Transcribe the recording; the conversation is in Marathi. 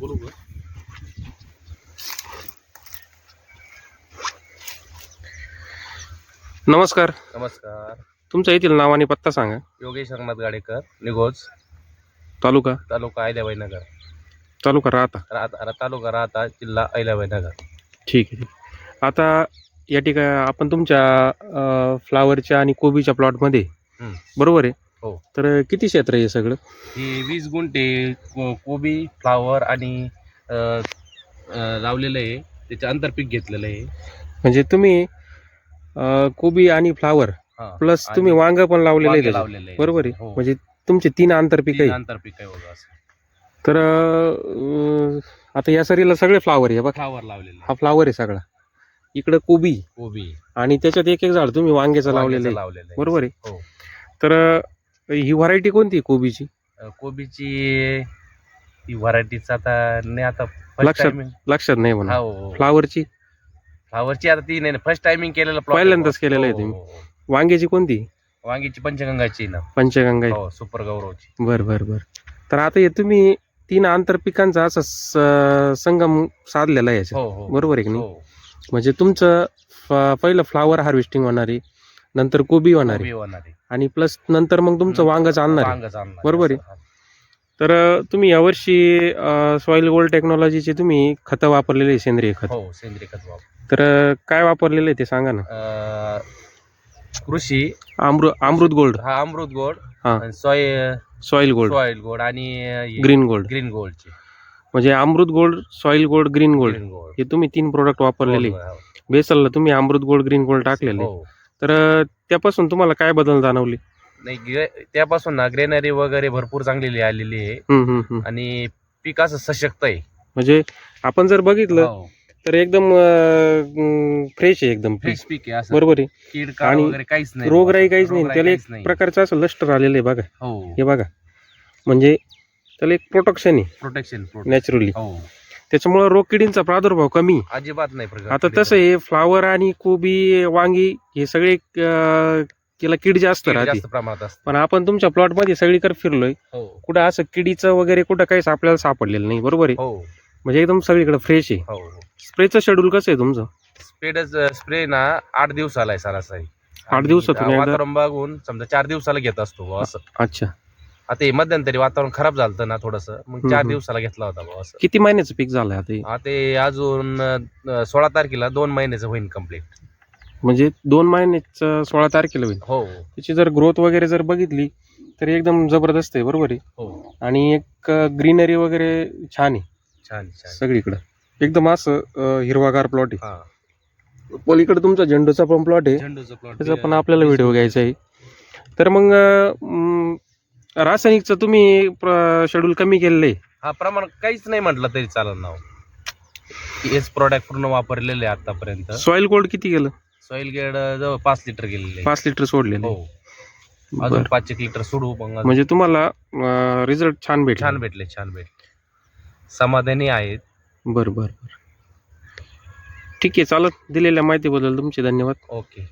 बोलू नमस्कार. नमस्कार. तुमच्या येथील नाव आणि पत्ता सांगा. योगेश रंगनाथ गाडेकर निगोज तालुका? तालुका अहिल्याबाईनगर तालुका राहता. राहता रा- तालुका राहता जिल्हा अहिल्याबाईनगर ठीक आहे ठीक आहे. आता या ठिकाणी आपण तुमच्या अं, फ्लावरच्या आणि कोबीच्या प्लॉटमध्ये हं. बरोबर आहे. हो. तर किती क्षेत्र आहे हे सगळं? ही वीस गुंठे को- कोबी फ्लावर आणि अ, अ, लावलेलं आहे. त्याचे आंतरपीक घेतलेलं आहे. म्हणजे तुम्ही अं, कोबी आणि फ्लावर हा. प्लस आणि तुम्ही वांग पण लावलेलं आहे वांगे त्याच्यात. लावलेलं आहे. बरोबर आहे? हो. म्हणजे तुमचे तीन आंतरपीक तीन आहे. आंतरपीक आहे बघा असं. तर अं, आता या सरीला सगळे फ्लावर आहे बघा. फ्लावर लावलेलं आहे. हा फ्लावर आहे सगळा. इकडं कोबी कोबी. आणि त्याच्यात एक एक झाड तुम्ही वांग्याचं लावलेलं वांग्याचं आहे. लावलेलं आहे. बरोबर आहे? हो. तर अं, ही व्हरायटी कोणती आहे कोबीची? अ, कोबीची ही व्हरायटीच आता नाही आता लक्षात लक्षात नाही म्हणा. हो फ्लावरची फ्लावरची आता ती नाही फर्स्ट टायमिंग केलेलं plot आहे. पहिल्यांदाच. केलेलं आहे हो, तुम्ही. हो, हो. वांग्याची कोणती? वांगीची पंचगंगाची ना. पंचगंगा हो सुपर गौरवची. बर बर बर. तर आता हे तुम्ही तीन आंतरपिकांचा असा स- संगम साधलेला आहे याच्यात. हो हो. बरोबर आहे की नाही? हो. म्हणजे तुमचं फ- पहिलं फ्लावर हार्वेस्टिंग होणार आहे नंतर कोबी होणार कोबी आहे. होणार आहे. आणि प्लस नंतर मग तुमचं वांगच आणणार आहे. वांगच आणणार बरोबर आहे. असं. तर तुम्ही यावर्षी सॉइल गोल्ड टेक्नॉलॉजीचे तुम्ही खतं वापरलेले आहे सेंद्रिय खत. हो सेंद्रिय खत वापर तर काय वापरलेलं आहे ते सांगा ना. अं, कृषी. अमृत अमृत गोल्ड हा अमृत गोड हा. सॉय सॉइल गोल्ड सॉइल गोड आणि ग्रीन गोल्ड ग्रीन गोल्डचे म्हणजे Amrut gold soil gold green gold green gold हे तुम्ही तीन प्रोडक्ट वापरलेले. हो, हो. बेसलला तुम्ही अमृत गोल्ड ग्रीन गोल्ड टाकलेले. हो. तर त्यापासून तुम्हाला काय बदल जाणवले? नाही ग्रे- त्यापासून ना ग्रेनरी वगैरे भरपूर चांगलेली आलेली आहे. हम्म, हम्म, हम्म. आणि पीक असं सशक्त आहे. म्हणजे आपण जर बघितलं हो. तर एकदम फ्रेश आहे एकदम फ्रेश पीक आहे असं. बरोबर आहे. कीड काळ आणि वगैरे काहीच नाही. रोगराई काहीच नाही. रोगराई त्याला काहीच एक नाही. प्रकारचं असं लष्टर आलेलं आहे बघा. हो. हे बघा. म्हणजे त्याला एक प्रोटेक्शन आहे. प्रोटेक्शन नॅचरली हो. त्याच्यामुळे रोगकिडींचा प्रादुर्भाव कमी. अजिबात नाही प्रकार आता तसं हे फ्लावर आणि कोबी वांगी हे सगळे अं, त्याला कीड जास्त कीड राहते. जास्त प्रमाणात असते. पण आपण तुमच्या प्लॉटमध्ये सगळीकडे फिरलोय. हो. कुठं असं किडीचं वगैरे कुठं काहीच आपल्याला सापडलेलं नाही. बरोबर आहे? हो. म्हणजे एकदम सगळीकडे फ्रेश आहे. हो. स्प्रेचं शेड्यूल कसं आहे तुमचं? स्प्रेडच स्प्रे ना आठ दिवसाला आहे सरासरी आठ दिवसातून आणि एकदा? वातावरण बघून समजा चार दिवसाला घेत असतो बुवा असं. अच्छा. आता हे मध्यंतरी वातावरण खराब झालं ना थोडस. मग चार हम्म. दिवसाला घेतला होता बुवा असं. किती महिन्याचं पीक झालंय आता हे? आता हे अजून अं, सोळा तारखेला दोन महिन्याचं होईल कंप्लीट म्हणजे दोन महिन्याचं सोळा तारखेला होईल. हो. त्याची जर ग्रोथ वगैरे जर बघितली तर एकदम जबरदस्त आहे बरोबर आहे? हो. आणि एक ग्रीनरी वगैरे छान आहे. छान छान. सगळीकडं. एकदम असं अं, हिरवागार प्लॉट हा. आहे पलीकडे तुमचा झेंडूचा पण प्लॉट आहे. झेंडूचं plot त्याचा पण आपल्याला व्हिडिओ घ्यायचा आहे. तर मग अं, रासायनिकचं तुम्ही शेड्यूल कमी केलेलं आहे. हा प्रमाण काहीच नाही म्हटलं तरी चालेल ना हो. हेच प्रॉडक्ट पूर्ण वापरलेले आहे आतापर्यंत. सॉइल गोल्ड किती गेलं? सॉइल गेड जवळ पाच लिटर गेलेले आहे. पाच लिटर सोडलेलं हो. अजून बरं. पाच एक लिटर सोडू मग अजून. म्हणजे तुम्हाला रिझल्ट छान भेटला. छान भेटले छान भेटले. समाधानी आहेत. बरं बरं बरं. ठीक आहे चालत दिलेल्या माहितीबद्दल तुमचे धन्यवाद. ओके.